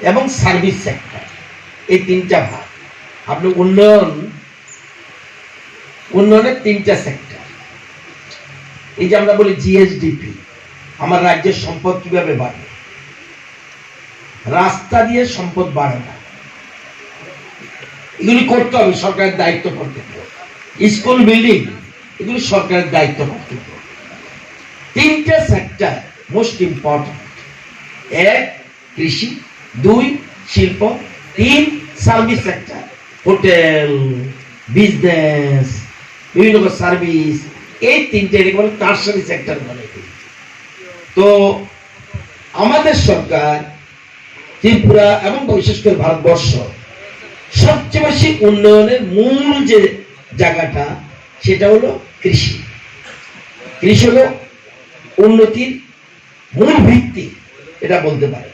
এবং service sector. এই তিনটা ভাগ। আপনি উন্নয়ন, উন্নয়নের তিনটা সেক্টর। এই যে আমরা বলি জিএসডিপি আমার রাজ্যের সম্পদ কীভাবে বাড়বে রাস্তা দিয়ে সম্পদ বাড়ে না। এগুলি করতে হবে, সরকারের দায়িত্ব কর্তব্য। স্কুল, বিল্ডিং, এগুলি সরকারের দায়িত্ব কর্তব্য। তিনটে সেক্টর মোস্ট ইম্পর্টেন্ট। এক, কৃষি। দুই, শিল্প, তিন সার্ভিস সেক্টর হোটেল বিজনেস বিভিন্ন সার্ভিস এই তিনটে বলে টার্সারি সেক্টর বলে। তো আমাদের সরকার ত্রিপুরা এবং বিশেষ করে ভারতবর্ষ সবচেয়ে বেশি উন্নয়নের মূল যে জায়গাটা, সেটা হলো কৃষি। কৃষি হলো উন্নতির মূল ভিত্তি, এটা বলতে পারে।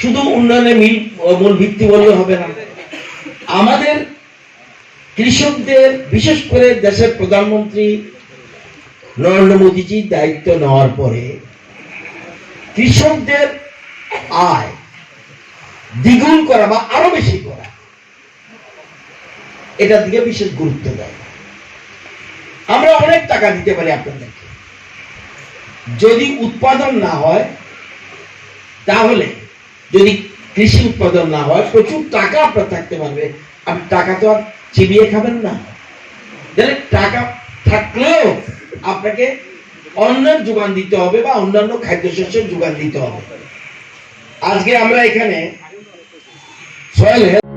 শুধু উন্নয়নের মিল মূল ভিত্তি বললে হবে না। আমাদের কৃষকদের, বিশেষ করে দেশের প্রধানমন্ত্রী নরেন্দ্র মোদীজি দায়িত্ব নেওয়ার পরে কৃষকদের আয় দ্বিগুণ করা বা আরও বেশি করা, এটার দিকে বিশেষ গুরুত্ব দেয়। আমরা অনেক টাকা দিতে পারি আপনাদেরকে। যদি উৎপাদন না হয় তাহলে যদি কৃষি উৎপাদন না হয়, প্রচুর টাকা আপনার থাকতে পারবে। আপনি টাকা তো আর চিবিয়ে খাবেন না। তাহলে টাকা থাকলেও আপনাকে অন্যের যোগান দিতে হবে বা অন্যান্য খাদ্যশস্যের যোগান দিতে হবে। আজকে আমরা এখানে সয়েল হেলথ